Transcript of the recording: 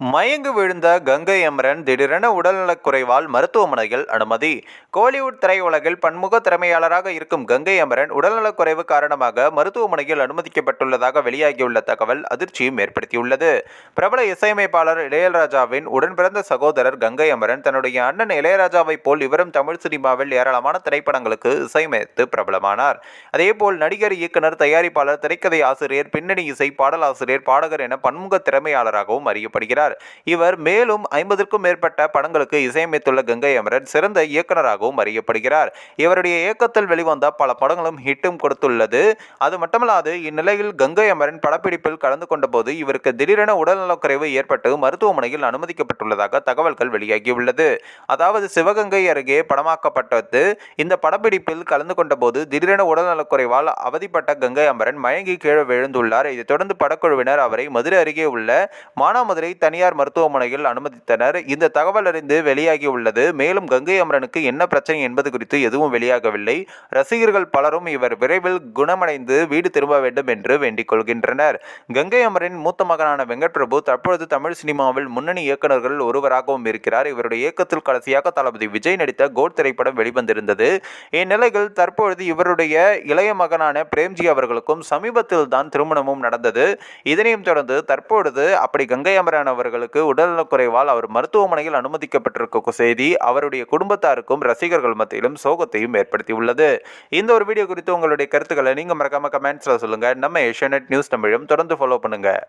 மயங்கு விழுந்த கங்கை அமரன் திடீரென உடல்நலக் குறைவால் மருத்துவமனையில் அனுமதி. கோலிவுட் திரையுலகில் பன்முக திறமையாளராக இருக்கும் கங்கை அமரன் உடல்நலக் குறைவு காரணமாக மருத்துவமனையில் அனுமதிக்கப்பட்டுள்ளதாக வெளியாகியுள்ள தகவல் அதிர்ச்சியும் ஏற்படுத்தியுள்ளது. பிரபல இசையமைப்பாளர் இளையராஜாவின் உடன்பிறந்த சகோதரர் கங்கை அமரன் தன்னுடைய அண்ணன் இளையராஜாவைப் போல் இவரும் தமிழ் சினிமாவில் ஏராளமான திரைப்படங்களுக்கு இசையமைத்து பிரபலமானார். அதேபோல் நடிகர் இயக்குனர் தயாரிப்பாளர் திரைக்கதை ஆசிரியர் பின்னணி இசை பாடலாசிரியர் பாடகர் என பன்முக திறமையாளராகவும் அறியப்படுகிறார். இவர் மேலும் ஐம்பதுக்கும் மேற்பட்ட படங்களுக்கு இசையமைத்துள்ள கங்கை அமரன் சிறந்த இயக்குனராகவும் அறியப்படுகிறார். இவருடைய இயக்கத்தில் வெளிவந்த பல படங்களும் ஹிட்டும் கொடுத்துள்ளது. அது மட்டுமல்லாது இந்நிலையில் கங்கை அமரன் படப்பிடிப்பில் கலந்து கொண்டபோது இவருக்கு திடீரென உடல்நலக்குறைவு ஏற்பட்டு மருத்துவமனையில் அனுமதிக்கப்பட்டுள்ளதாக தகவல்கள் வெளியாகியுள்ளது. அதாவது சிவகங்கை அருகே படமாக்கப்பட்டது. இந்த படப்பிடிப்பில் கலந்து கொண்டபோது திடீரென உடல்நலக்குறைவால் அவதிப்பட்ட கங்கை அமரன் மயங்கி கீழே விழுந்துள்ளார். இதைத் தொடர்ந்து படக்குழுவினர் அவரை மதுரை அருகே உள்ள மானாமதுரை தனியார் மருத்துவமனையில் அனுமதித்தனர். இந்த தகவல் அறிந்து வெளியாகியுள்ளது மேலும் கங்கை அமரனுக்கு என்ன பிரச்சனை என்பது குறித்து எதுவும் வெளியாகவில்லை. ரசிகர்கள் பலரும் இவர் விரைவில் குணமடைந்து வீடு திரும்ப வேண்டும் என்று வேண்டிக் கொள்கின்றனர். கங்கை அமரின் மூத்த மகனான வெங்கட் பிரபு தற்பொழுது தமிழ் சினிமாவில் முன்னணி இயக்குநர்கள் ஒருவராகவும் இருக்கிறார். இவருடைய இயக்கத்தில் கடைசியாக தளபதி விஜய் நடித்த கோட் திரைப்படம் வெளிவந்திருந்தது. இந்நிலையில் தற்பொழுது இவருடைய இளைய மகனான பிரேம்ஜி அவர்களுக்கும் சமீபத்தில் தான் திருமணமும் நடந்தது. இதனையும் தொடர்ந்து தற்பொழுது அப்படி கங்கை அமரன் அவர்களுக்கு உடல்நலக்குறைவால் அவர் மருத்துவமனையில் அனுமதிக்கப்பட்டிருக்க செய்தி அவருடைய குடும்பத்தாருக்கும் ரசிகர்கள் மத்தியிலும் சோகத்தையும் ஏற்படுத்தியுள்ளது. இந்த ஒரு வீடியோ குறித்து உங்களுடைய கருத்துக்களை நீங்கள் மறக்காம கமெண்ட்ஸில் சொல்லுங்கள் நம்ம ஏஷியநெட் நியூஸ் தமிழும் தொடர்ந்து ஃபாலோ பண்ணுங்கள்